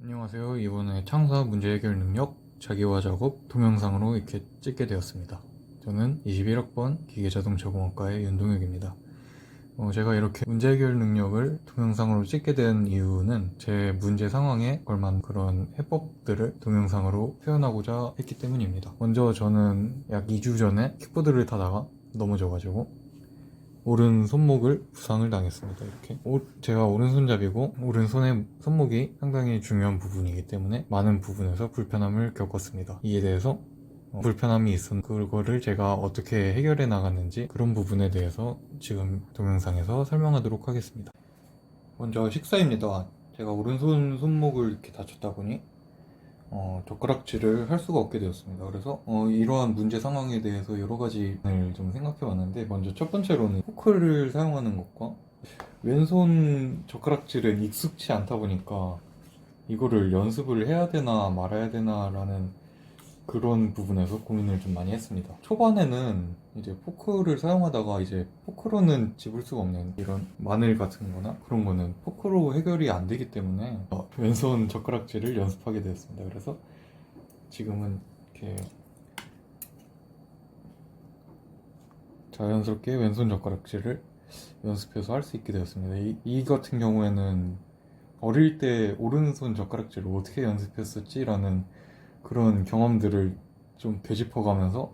안녕하세요. 이번에 창사 문제 해결 능력 자기화 작업 동영상으로 이렇게 찍게 되었습니다. 저는 21학번 기계자동차공학과의 윤동혁입니다. 어, 제가 이렇게 문제 해결 능력을 동영상으로 찍게 된 이유는 제 문제 상황에 걸맞는 그런 해법들을 동영상으로 표현하고자 했기 때문입니다. 먼저 저는 약 2주 전에 킥보드를 타다가 넘어져가지고 오른 손목을 부상을 당했습니다. 이렇게 오- 제가 오른손잡이고 오른손의 손목이 상당히 중요한 부분이기 때문에 많은 부분에서 불편함을 겪었습니다. 이에 대해서 어, 불편함이 있었 그거를 제가 어떻게 해결해 나갔는지 그런 부분에 대해서 지금 동영상에서 설명하도록 하겠습니다. 먼저 식사입니다. 제가 오른손 손목을 이렇게 다쳤다 보니 어, 젓가락질을 할 수가 없게 되었습니다. 그래서 어, 이러한 문제 상황에 대해서 여러 가지를 좀 생각해 봤는데 먼저 첫 번째로는 포크를 사용하는 것과 왼손 젓가락질은 익숙치 않다 보니까 이거를 연습을 해야 되나 말아야 되나라는 그런 부분에서 고민을 좀 많이 했습니다. 초반에는 이제 포크를 사용하다가 이제 포크로는 집을 수가 없는 이런 마늘 같은 거나 그런 거는 포크로 해결이 안 되기 때문에 어, 왼손 젓가락질을 연습하게 되었습니다. 그래서 지금은 이렇게 자연스럽게 왼손 젓가락질을 연습해서 할 수 있게 되었습니다. 이, 이 같은 경우에는 어릴 때 오른손 젓가락질을 어떻게 연습했었지라는 그런 경험들을 좀 되짚어가면서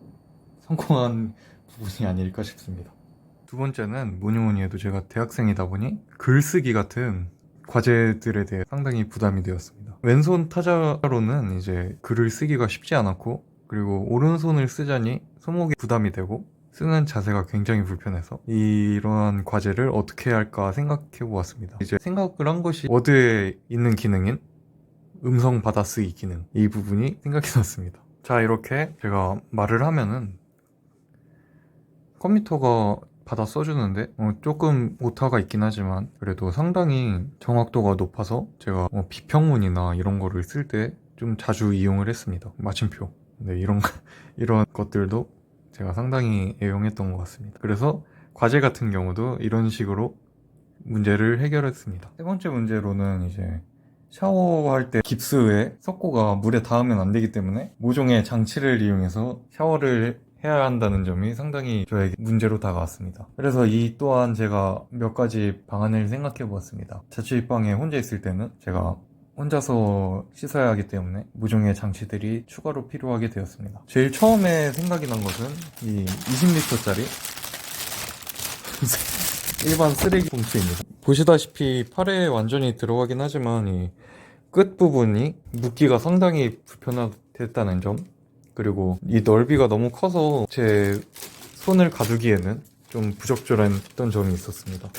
성공한 부분이 아닐까 싶습니다. 두 번째는 뭐니 뭐니 해도 제가 대학생이다 보니 글쓰기 같은 과제들에 대해 상당히 부담이 되었습니다. 왼손 타자로는 이제 글을 쓰기가 쉽지 않았고 그리고 오른손을 쓰자니 손목이 부담이 되고 쓰는 자세가 굉장히 불편해서 이러한 과제를 어떻게 할까 생각해 보았습니다. 이제 생각을 한 것이 워드에 있는 기능인 음성 받아쓰기 기능 이 부분이 생각이 났습니다. 자 이렇게 제가 말을 하면은 컴퓨터가 받아 써주는데 어, 조금 오타가 있긴 하지만 그래도 상당히 정확도가 높아서 제가 어, 비평문이나 이런 거를 쓸 때 좀 자주 이용을 했습니다. 마침표. 네, 이런 거- 이런 것들도 제가 상당히 애용했던 것 같습니다. 그래서 과제 같은 경우도 이런 식으로 문제를 해결했습니다. 세 번째 문제로는 이제 샤워할 때 깁스에 석고가 물에 닿으면 안 되기 때문에 모종의 장치를 이용해서 샤워를 해야 한다는 점이 상당히 저에게 문제로 다가왔습니다. 그래서 이 또한 제가 몇 가지 방안을 생각해 보았습니다. 자취방에 혼자 있을 때는 제가 혼자서 씻어야 하기 때문에 모종의 장치들이 추가로 필요하게 되었습니다. 제일 처음에 생각이 난 것은 이 20리터짜리 일반 쓰레기 봉투입니다. 보시다시피 팔에 완전히 들어가긴 하지만 이 끝부분이 묶기가 상당히 불편했다는 점 그리고 이 넓이가 너무 커서 제 손을 가두기에는 좀 부적절했던 점이 있었습니다.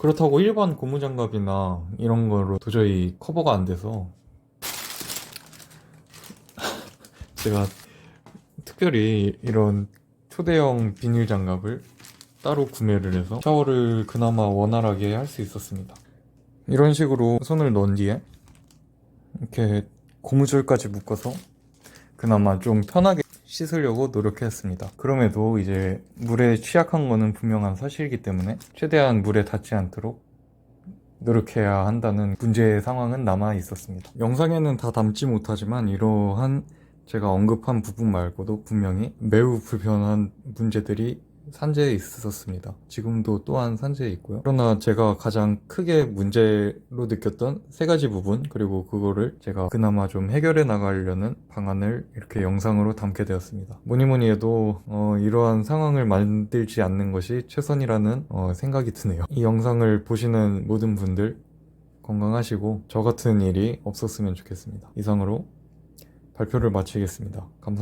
그렇다고 일반 고무장갑이나 이런 거로 도저히 커버가 안 돼서 제가 특별히 이런 초대형 비닐 장갑을 따로 구매를 해서 샤워를 그나마 원활하게 할 수 있었습니다. 이런 식으로 손을 넣은 뒤에 이렇게 고무줄까지 묶어서 그나마 좀 편하게 씻으려고 노력했습니다. 그럼에도 이제 물에 취약한 거는 분명한 사실이기 때문에 최대한 물에 닿지 않도록 노력해야 한다는 문제의 상황은 남아 있었습니다. 영상에는 다 담지 못하지만 이러한 제가 언급한 부분 말고도 분명히 매우 불편한 문제들이 산재에 있었습니다. 지금도 또한 산재에 있고요. 그러나 제가 가장 크게 문제로 느꼈던 세 가지 부분, 그리고 그거를 제가 그나마 좀 해결해 나가려는 방안을 이렇게 영상으로 담게 되었습니다. 뭐니 뭐니 해도 어, 이러한 상황을 만들지 않는 것이 최선이라는 어, 생각이 드네요. 이 영상을 보시는 모든 분들 건강하시고 저 같은 일이 없었으면 좋겠습니다. 이상으로 발표를 마치겠습니다. 감사합니다.